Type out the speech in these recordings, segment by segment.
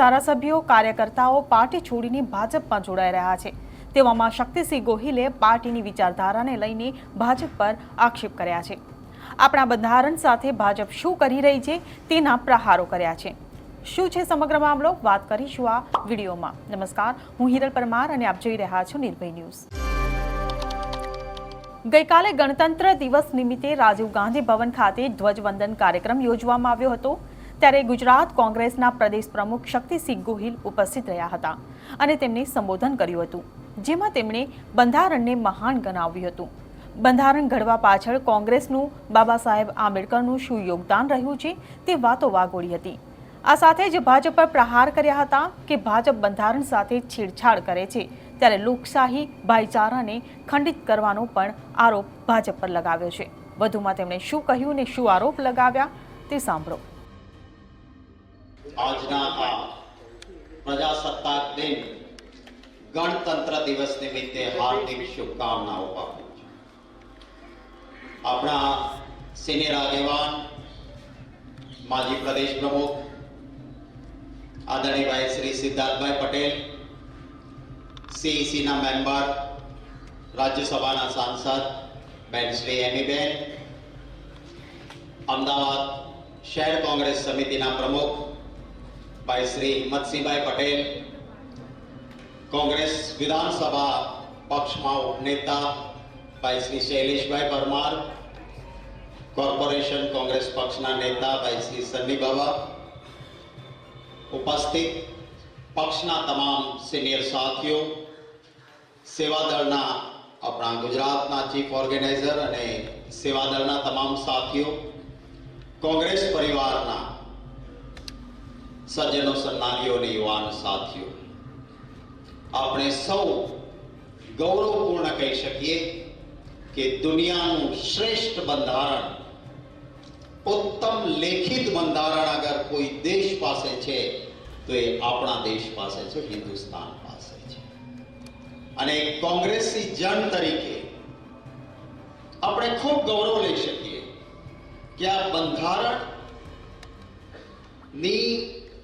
ધારાસભ્યો, કાર્યકર્તાઓ પાર્ટી છોડીને ભાજપમાં જોડાઈ રહ્યા છે. તેવામાં શક્તિસિંહ ગોહિલે પાર્ટીની વિચારધારાને લઈને ભાજપ પર આક્ષેપ કર્યા છે. આપણા બંધારણ સાથે ભાજપ શું કરી રહી છે તેના પ્રહારો કર્યા છે. શું છે સમગ્ર મામલો? વાત કરીશું આ વિડીયોમાં. નમસ્કાર, હું હિરલ પરમાર અને આપ જોઈ રહ્યા છો નિર્ભય ન્યૂઝ. ગઈકાલે ગણતંત્ર દિવસ નિમિત્તે રાજીવ ગાંધી ભવન ખાતે ધ્વજવંદન કાર્યક્રમ યોજવામાં આવ્યો હતો. ત્યારે ગુજરાત કોંગ્રેસના પ્રદેશ પ્રમુખ શક્તિસિંહ ગોહિલ ઉપસ્થિત રહ્યા હતા અને તેમણે સંબોધન કર્યું હતું, જેમાં તેમણે બંધારણને મહાન ગણાવ્યું હતું. બંધારણ ઘડવા પાછળ કોંગ્રેસનું બાબા સાહેબ આંબેડકરનું શું યોગદાન રહ્યું છે તે વાતો વાગોળી હતી. આ સાથે જ ભાજપ પર પ્રહાર કર્યા હતા કે ભાજપ બંધારણ સાથે છેડછાડ કરે છે, ત્યારે લોકશાહી ભાઈચારાને ખંડિત કરવાનો પણ આરોપ ભાજપ પર લગાવ્યો છે. વધુમાં તેમણે શું કહ્યું ને શું આરોપ લગાવ્યા તે સાંભળો. આજના આ પ્રજાસત્તાક દિન ગણતંત્ર દિવસ નિમિત્તે હાર્દિક શુભકામનાઓ પાઠવું છું આપણા સિનિયર આગેવાન માજી પ્રદેશ પ્રમુખ આદરણીયભાઈ શ્રી સિદ્ધાર્થભાઈ પટેલ સીઈસીના મેમ્બર રાજ્યસભાના સાંસદ બેન શ્રી એમીબેન અમદાવાદ શહેર કોંગ્રેસ સમિતિના પ્રમુખ ભાઈ શ્રી હિંમતસિંહભાઈ પટેલ કોંગ્રેસ વિધાનસભા પક્ષમાં ઉપનેતા ભાઈ શ્રી શૈલેષભાઈ પરમાર કોર્પોરેશન કોંગ્રેસ પક્ષના નેતા ભાઈ શ્રી સન્ની બાબા ઉપસ્થિત પક્ષના તમામ સિનિયર સાથીઓ સેવાદળના આપણા ગુજરાતના ચીફ ઓર્ગેનાઇઝર અને સેવાદળના તમામ સાથીઓ કોંગ્રેસ પરિવારના સજ્જનો સન્માનીઓ અને યુવાન સાથીઓ, આપણે સૌ ગૌરવપૂર્ણ કહી શકીએ કે દુનિયાનું શ્રેષ્ઠ બંધારણ, ઉત્તમ લેખિત બંધારણ અગર કોઈ દેશ પાસે છે, તો એ આપણા દેશ પાસે છે, હિન્દુસ્તાન પાસે છે. અને કોંગ્રેસી જન તરીકે આપણે ખૂબ ગૌરવ લઈ શકીએ કે આ બંધારણની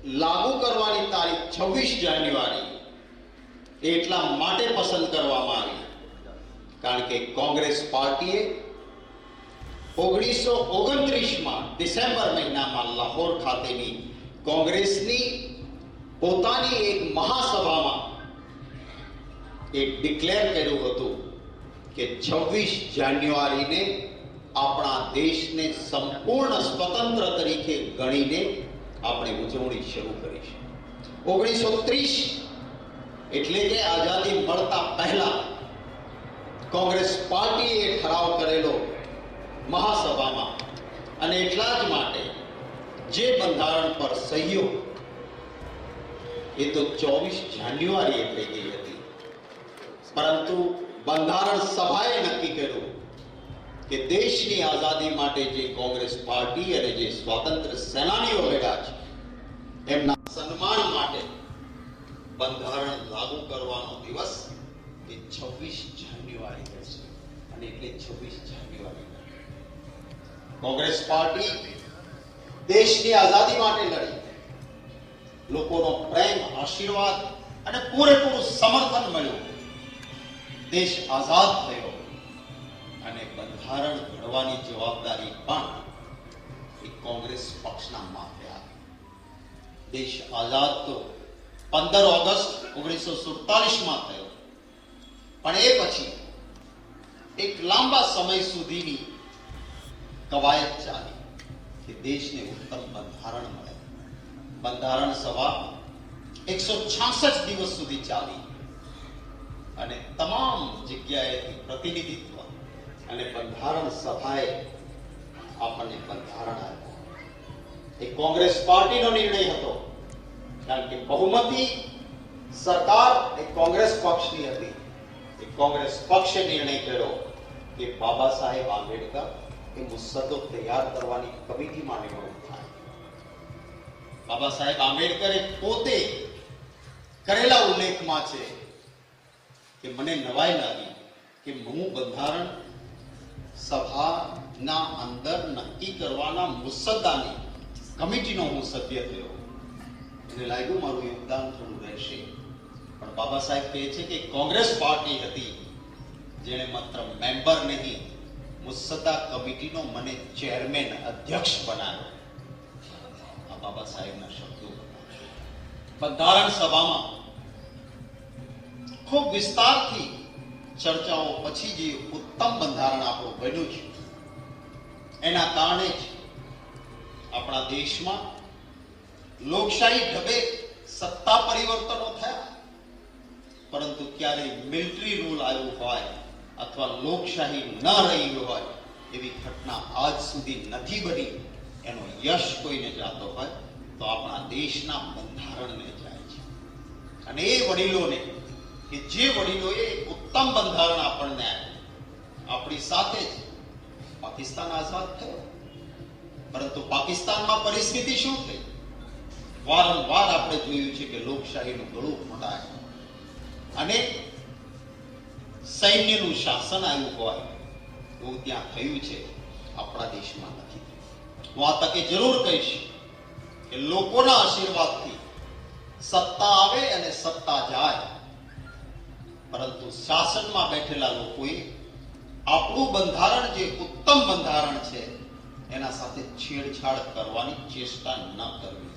લાગુ કરવાની તારીખ છવ્વીસ જાન્યુઆરી. એટલા માટે પસંદ કરવામાં આવી. કારણ કે કોંગ્રેસ પાર્ટીએ ઓગણીસો ઓગણત્રીસમાં ડિસેમ્બર મહિનામાં લાહોર ખાતેની કોંગ્રેસની પોતાની એક મહાસભામાં એક ડિક્લેર કર્યું હતું કે છવ્વીસ જાન્યુઆરીને આપણા દેશને સંપૂર્ણ સ્વતંત્ર તરીકે ગણીને આપણે ઉજવણી શરૂ કરીશું ઓગણીસો ત્રીસ એટલે કે આઝાદી મળતા પહેલા કોંગ્રેસ પાર્ટીએ ઠરાવ કરેલો મહાસભામાં. અને એટલા જ માટે જે બંધારણ પર સહીઓ એ તો ચોવીસ જાન્યુઆરીએ થઈ ગઈ હતી. પરંતુ બંધારણ સભાએ નક્કી કર્યું કે દેશની આઝાદી માટે જે કોંગ્રેસ પાર્ટી અને જે સ્વાતંત્ર્ય સેનાનીઓ ભેગા છે એમના સન્માન માટે બંધારણ લાગુ કરવાનો દિવસ એ છવ્વીસ જાન્યુઆરી છે. અને એટલે છવ્વીસ જાન્યુઆરી કોંગ્રેસ પાર્ટી દેશની આઝાદી માટે લડી. લોકોનો પ્રેમ, આશીર્વાદ અને પૂરેપૂરું સમર્થન મળ્યું. દેશ આઝાદ થયો અને બંધારણ ઘડવાની જવાબદારી પણ એ કોંગ્રેસ પક્ષના માથે દેશ આઝાદ તો પંદર ઓગસ્ટ ઓગણીસો સુડતાલીસમાં થયો. પણ એ પછી એક લાંબા સમય સુધીની કવાયત ચાલી કે દેશને ઉત્તમ બંધારણ મળે. બંધારણ સભા એકસો છાસઠ દિવસ સુધી ચાલી. અને તમામ જગ્યાએથી પ્રતિનિધિત્વ અને બંધારણ સભાએ આપણને બંધારણ આપ્યું. એ કોંગ્રેસ પાર્ટીનો નિર્ણય હતો. કારણ કે બહુમતી સરકાર એ કોંગ્રેસ પક્ષની હતી. એ કોંગ્રેસ પક્ષે નિર્ણય કર્યો કે બાબા સાહેબ આંબેડકર એ મુસદ્દો તૈયાર કરવાની કમિટીમાં નિમણૂક થાય. બાબા સાહેબ આંબેડકરે પોતે કરેલા ઉલ્લેખમાં છે કે મને નવાઈ લાગી કે હું બંધારણ સભાના અંદર નક્કી કરવાના મુસદ્દાની કમિટીનો હું સભ્ય થયો. એને લાગ્યું મારું યોગદાન થોડું રહેશે. પણ બાબા સાહેબ કહે છે કે કોંગ્રેસ પાર્ટી હતી, જેણે માત્ર મેમ્બર નહીં, મુસદ્દા કમિટીનો મને ચેરમેન અધ્યક્ષ બનાવ્યો. આ બાબા સાહેબના શબ્દો બંધારણ સભામાં ખૂબ વિસ્તારથી ચર્ચાઓ પછી જે ઉત્તમ બંધારણ આપણું બન્યું છે, એના કારણે જ આપણા દેશમાં લોકશાહી ઢબે સત્તા પરિવર્તનો થયા. પરંતુ ક્યારેય મિલિટરી રૂલ આવ્યો હોય અથવા લોકશાહી ન રહી હોય એવી ઘટના આજ સુધી નથી બની, એનો યશ કોઈને જાતો હોય તો આપણા દેશના બંધારણને જાય છે. અને એ વડીલોને, કે જે વડીલોએ ઉત્તમ બંધારણ આપણને આપણી સાથે જ પાકિસ્તાન આઝાદ થયો. પરંતુ પાકિસ્તાનમાં પરિસ્થિતિ શું થઈ? વારંવાર આપણે જોયું છે કે લોકશાહીનું ગળું ફટાય અને સૈન્યનું શાસન આવ્યું હોય એવું ત્યાં થયું છે, આપણા દેશમાં નથી. હું આ તકે જરૂર કહીશ કે લોકોના આશીર્વાદથી સત્તા આવે અને સત્તા જાય. પરંતુ શાસનમાં બેઠેલા લોકોએ આપણું બંધારણ જે ઉત્તમ બંધારણ છે, એના સાથે છેડછાડ કરવાની ચેષ્ટા ન કરવી.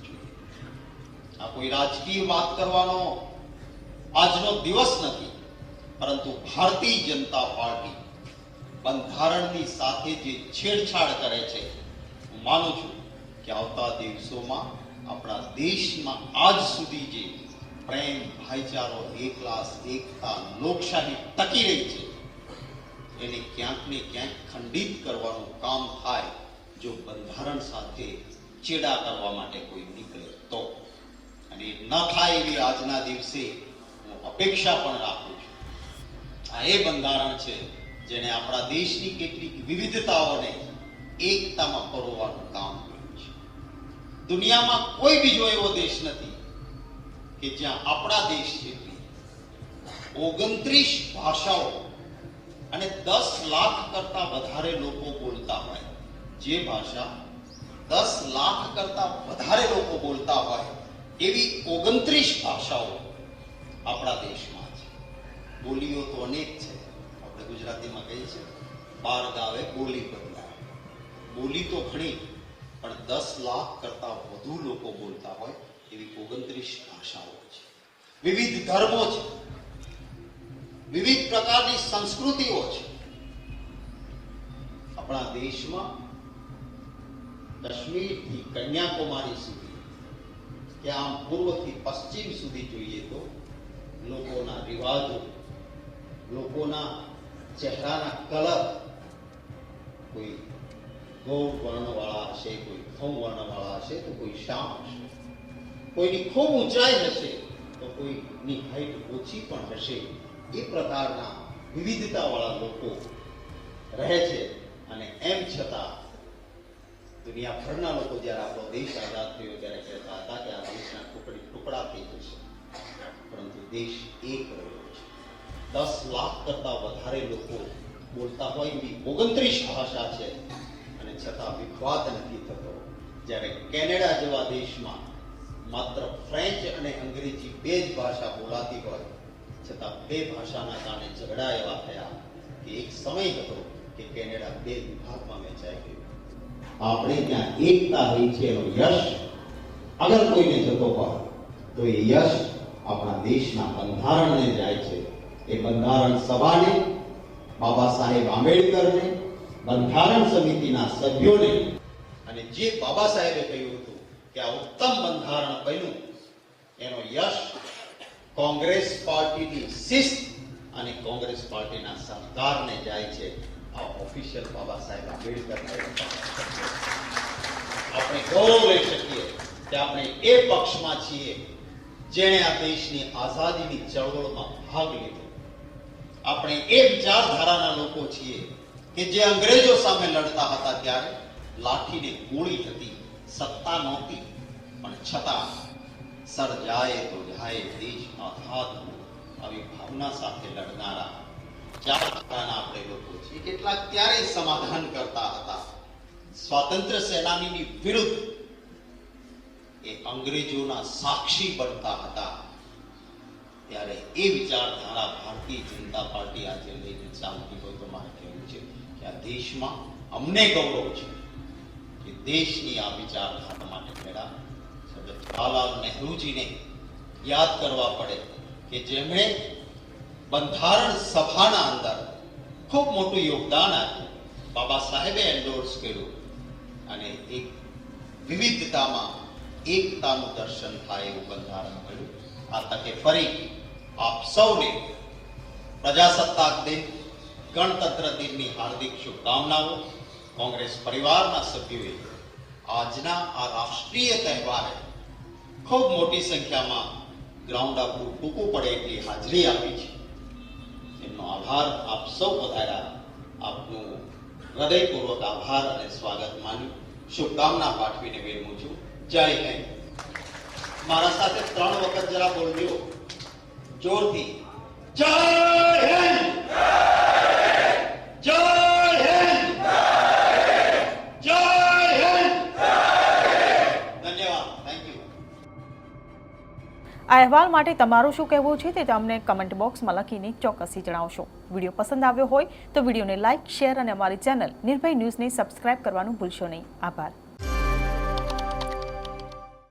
આ કોઈ રાજકીય વાત કરવાનો આજનો દિવસ નથી, પરંતુ ભારતીય જનતા પાર્ટી બંધારણની સાથે જે છેડછાડ કરે છે, હું માનું છું કે આવતા દિવસોમાં આપણા દેશમાં આજ સુધી જે પ્રેમ, ભાઈચારો, એકલાસ, એકતા, લોકશાહી ટકી રહી છે, એને ક્યાંક ને ક્યાંક ખંડિત કરવાનું કામ થાય જો બંધારણ સાથે ચેડા કરવા માટે કોઈ નીકળે તો. અને ન થાય એવી આજના દિવસે હું અપેક્ષા પણ રાખું છું. આ એ બંધારણ છે જેને આપણા દેશની કેટલીક વિવિધતાઓને એકતામાં પરોવાનું કામ કર્યું છે. દુનિયામાં કોઈ બીજો એવો દેશ નથી કે જ્યાં આપણા દેશ જેટલી ઓગણત્રીસ ભાષાઓ અને દસ લાખ કરતા વધારે લોકો બોલતા હોય, જે ભાષા દસ લાખ કરતા વધારે લોકો બોલતા હોય એવી ઓગણત્રીસ ભાષાઓ આપણા દેશમાં છે. બોલીઓ તો અનેક છે. આપણે ગુજરાતીમાં કહીએ છીએ, બાર ગાવે બોલી બદલાય. બોલી તો ઘણી, પણ દસ લાખ કરતા વધુ લોકો બોલતા હોય એવી ઓગણત્રીસ ભાષાઓ છે. વિવિધ ધર્મો છે. વિવિધ પ્રકારની સંસ્કૃતિઓ છે. આપણા દેશમાં કાશ્મીરથી કન્યાકુમારી સુધી કે આમ પૂર્વથી પશ્ચિમ સુધી જોઈએ તો લોકોના રિવાજો, લોકોના ચહેરાના કલર કોઈ ગૌ વર્ણવાળા હશે, કોઈ ઘઉં વર્ણવાળા હશે, તો કોઈ શ્યામ હશે. કોઈની ખૂબ ઊંચાઈ હશે, તો કોઈની હાઈટ ઓછી પણ હશે. એ પ્રકારના વિવિધતાવાળા લોકો રહે છે અને એમ છતાં દુનિયાભરના લોકો જ્યારે આપણો દેશ આઝાદ થયો, ત્યારે કહેતા હતા કે આ ટુકડી થઈ જશે પરંતુ દેશ એક રહ્યો છે. દસ લાખ કરતા વધારે લોકો બોલતા હોય એવી ઓગણત્રીસ ભાષા છે. અને છતાં વિખવાદ નથી થતો. જ્યારે કેનેડા જેવા દેશમાં માત્ર ફ્રેન્ચ અને અંગ્રેજી બે જ ભાષા બોલાતી હોય, છતાં બે ભાષાના કારણે ઝઘડા એવા થયા કે એક સમય હતો કે કેનેડા બે વિભાગમાં વહેંચાઈ ગયું. આપણે ત્યાં એકતા રહી છે એનો યશ અગર કોઈને જતો હોય તો એ યશ આપણા દેશના બંધારણને જાય છે. એ બંધારણ સભાને, બાબા સાહેબ આંબેડકરને, બંધારણ સમિતિના સભ્યોને અને જે બાબા સાહેબે કહ્યું હતું કે આ ઉત્તમ બંધારણ બન્યું, એનો યશ કોંગ્રેસ પાર્ટીની શિસ્ત અને કોંગ્રેસ પાર્ટીના સરકારને જાય છે. આ ઓફિશિયલ બાબા સાહેબ આંબેડકર આપણે ગૌરવ લઈ શકીએ કે આપણે એ પક્ષમાં છીએ જેણે આ દેશની આઝાદીની ચળવળમાં ભાગ લીધો. આપણે એ વિચારધારાના લોકો છીએ કે જે અંગ્રેજો સામે લડતા હતા ત્યારે લાઠીને ગોળી હતી, સત્તા નહોતી, પણ છતાં સર જાય તો જાય, દેશ આઝાદ આવી ભાવના સાથે લડનારા ચાર આપણે લોકો છીએ. કેટલાક ત્યારે સમાધાન કરતા હતા. સ્વાતંત્ર્ય સેનાનીની વિરુદ્ધ એ અંગ્રેજોના સાક્ષી બનતા હતા. ત્યારે એ વિચારધારા ભારતીય જનતા પાર્ટી આજે લઈને ચાલતી હોય તો મારે કહેવું છે કે આ દેશમાં અમને ગૌરવ છે કે દેશની આ વિચારધારા માટે પહેલા જવાહરલાલ નહેરુજીને યાદ કરવા પડે કે જેમણે બંધારણ સભાના અંદર ખૂબ મોટું યોગદાન આપ્યું. બાબા સાહેબે એન્ડોર્સ કર્યું અને એક વિવિધતામાં એકતાનું દર્શન થાય એવું બંધારણ મળ્યું. આ તકે ફરી આપ સૌને પ્રજાસત્તાક દિન, ગણતંત્ર દિનની હાર્દિક શુભકામનાઓ. કોંગ્રેસ પરિવારના સભ્યોએ આજના આ રાષ્ટ્રીય તહેવારે ખૂબ મોટી સંખ્યામાં ગ્રાઉન્ડ આપણું ટૂંકું પડે એટલી હાજરી આપી છે. એમનો આભાર આપ સૌ વધારા. આપનું હૃદયપૂર્વક આભાર અને સ્વાગત માન્યું. શુભકામના પાઠવીને વિરમું છું. જય હિન્દ મારા સાથે ત્રણ વખત જરા બોલજો. જોરથી. જય હિન્દ! જય હિન્દ! જય હિન્દ! ધન્યવાદ. થેન્ક યુ આ અહેવાલ માટે તમારું શું કહેવું છે તે તમને કમેન્ટ બોક્સમાં લખીને ચોક્કસથી જણાવશો. વીડિયો પસંદ આવ્યો હોય તો વિડીયોને લાઇક શેર અને અમારી ચેનલ નિર્ભય ન્યૂઝને સબસ્ક્રાઇબ કરવાનું ભૂલશો નહીં. આભાર.